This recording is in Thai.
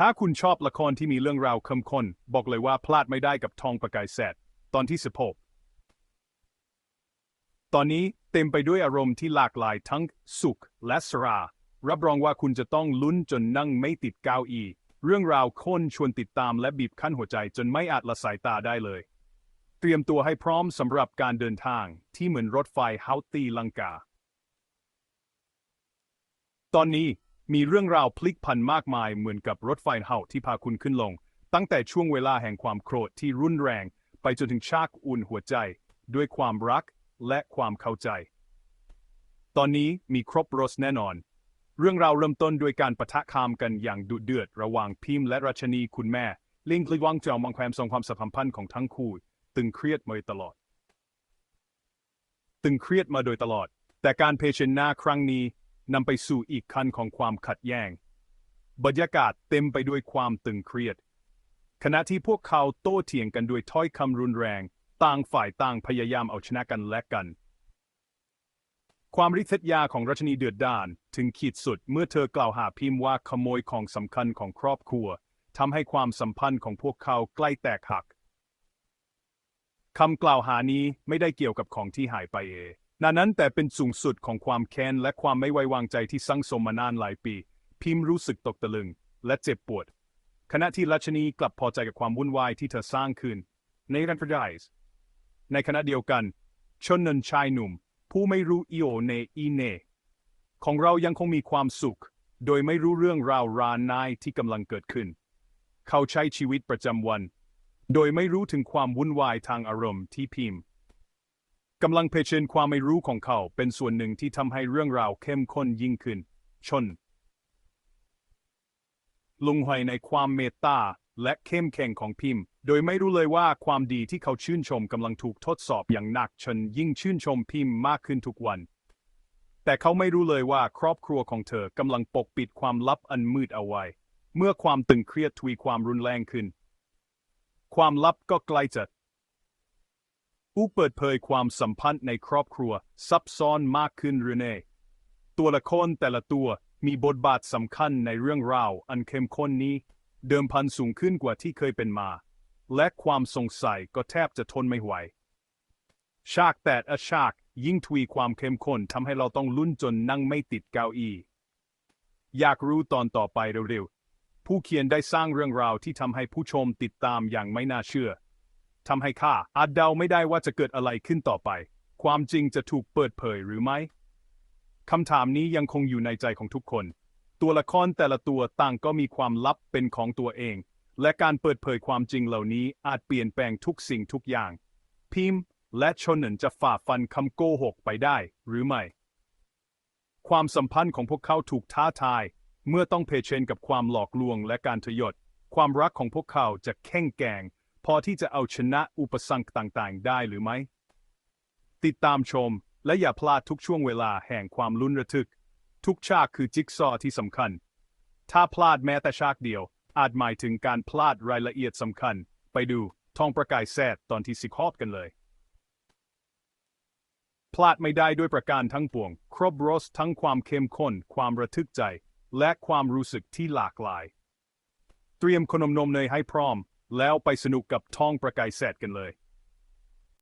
ถ้าคุณชอบละครที่มีเรื่องราวเข้มข้นบอกเลยว่าพลาดไม่ได้กับทองประกายแสดตอนที่16ตอนนี้เต็มไปด้วยอารมณ์ที่หลากหลายทั้งสุขและสรา รับรองว่าคุณจะต้องลุ้นจนนั่งไม่ติดเก้าอี้เรื่องราวค้นชวนติดตามและบีบคั้นหัวใจจนไม่อาจละสายตาได้เลย เตรียมตัวให้พร้อมสำหรับการเดินทางที่เหมือนรถไฟเฮาตีลังกา ตอนนี้ มีเรื่องราวพลิกผันมากมายเหมือนกับรถไฟเห่าที่พาคุณขึ้นลง ตั้งแต่ช่วงเวลาแห่งความโกรธที่รุนแรง ไปจนถึงชากอุ่นหัวใจ ด้วยความรักและความเข้าใจ ตอนนี้มีครบรสแน่นอน เรื่องราวเริ่มต้นด้วยการปะทะคามกันอย่างดุเดือดระหว่างพิมพ์และรัชนีคุณแม่ ลิงกลิวังเจ้ามังควมทรงความสัมพันธ์ของทั้งคู่ ตึงเครียดมาตลอด ตึงเครียดมาโดยตลอด แต่การเผชิญหน้าครั้งนี้ นำไปสู่อีกขั้นของความขัดแย้ง บรรยากาศเต็มไปด้วยความตึงเครียด ขณะที่พวกเขาโต้เถียงกันด้วยถ้อยคำรุนแรง ต่างฝ่ายต่างพยายามเอาชนะกันและกัน ความริษยาของรัชนีเดือดดาลถึงขีดสุดเมื่อเธอกล่าวหาพิมพ์ว่าขโมยของสำคัญของครอบครัวทำให้ความสัมพันธ์ของพวกเขาใกล้แตกหักคำกล่าวหานี้ไม่ได้เกี่ยวกับของที่หายไปเอง นานั้นแต่เป็นสูงสุดของความแค้นและความไม่ไว้วางใจที่สังสมมานานหลายปี พิมพ์รู้สึกตกตะลึง และเจ็บปวด ขณะที่รัชนีกลับพอใจกับความวุ่นวายที่เธอสร้างขึ้น ในรันฟรดส์ในขณะเดียวกัน ชนนันชายหนุ่ม ผู้ไม่รู้อีโอเนอีเน ของเรายังคงมีความสุข โดยไม่รู้เรื่องราวรานายที่กำลังเกิดขึ้น เขาใช้ชีวิตประจำวัน โดยไม่รู้ถึงความวุ่นวายทางอารมณ์ที่พิมพ์ กำลังเผชิญความไม่รู้ของเขาเป็นส่วนหนึ่งที่ทำให้เรื่องราวเข้มข้นยิ่งขึ้น ชน ลุงหอยในความเมตตาและเข้มแข็งของพิมพ์ โดยไม่รู้เลยว่าความดีที่เขาชื่นชมกำลังถูกทดสอบอย่างหนักชนยิ่งชื่นชมพิมพ์มากขึ้นทุกวัน แต่เขาไม่รู้เลยว่าครอบครัวของเธอกำลังปกปิดความลับอันมืดเอาไว้ เมื่อความตึงเครียดทวีความรุนแรงขึ้น ความลับก็ใกล้จะ ผู้เปิดเผยความสัมพันธ์ในครอบครัว ซับซ้อนมากขึ้นหรือเน่ตัวละครแต่ละตัวมีบทบาทสำคัญในเรื่องราวอันเข้มข้นนี้ เดิมพันสูงขึ้นกว่าที่เคยเป็นมา และความสงสัยก็แทบจะทนไม่ไหว ฉากแต่ละฉากยิ่งทวีความเข้มข้นทำให้เราต้องลุ้นจนนั่งไม่ติดเก้าอี้ อยากรู้ตอนต่อไปเร็วๆ ผู้เขียนได้สร้างเรื่องราวที่ทำให้ผู้ชมติดตามอย่างไม่น่าเชื่อ ทำให้ข้าอาจเดาไม่ได้ว่าจะเกิดอะไรขึ้นต่อไป ความจริงจะถูกเปิดเผยหรือไม่คำถามนี้ยังคงอยู่ในใจของทุกคน ตัวละครแต่ละตัวต่างก็มีความลับเป็นของตัวเอง และการเปิดเผยความจริงเหล่านี้อาจเปลี่ยนแปลงทุกสิ่งทุกอย่าง พิมพ์ และชนนันจะฝ่าฟันคำโกหกไปได้หรือไม่ ความสัมพันธ์ของพวกเขาถูกท้าทาย เมื่อต้องเผชิญกับความหลอกลวงและการทยศ ความรักของพวกเขาจะแข็งแกร่ง อที่จะเอาชนะอุปสรรคต่างๆ ได้หรือไม่ ติดตามชม และอย่าพลาดทุกช่วงเวลาแห่งความลุ้นระทึก ทุกฉากคือจิ๊กซอว์ที่สำคัญ ถ้าพลาดแม้แต่ฉากเดียว อาจหมายถึงการพลาดรายละเอียดสำคัญ ไปดูทองประกายแซดตอนที่สิบฮอบกันเลย พลาดไม่ได้ด้วยประการทั้งปวง ครบรสทั้งความเข้มข้น ความระทึกใจ และความรู้สึกที่หลากหลาย เตรียมขนมนมเนยให้พร้อม แล้วไปสนุกกับทองประกายแสดกันเลย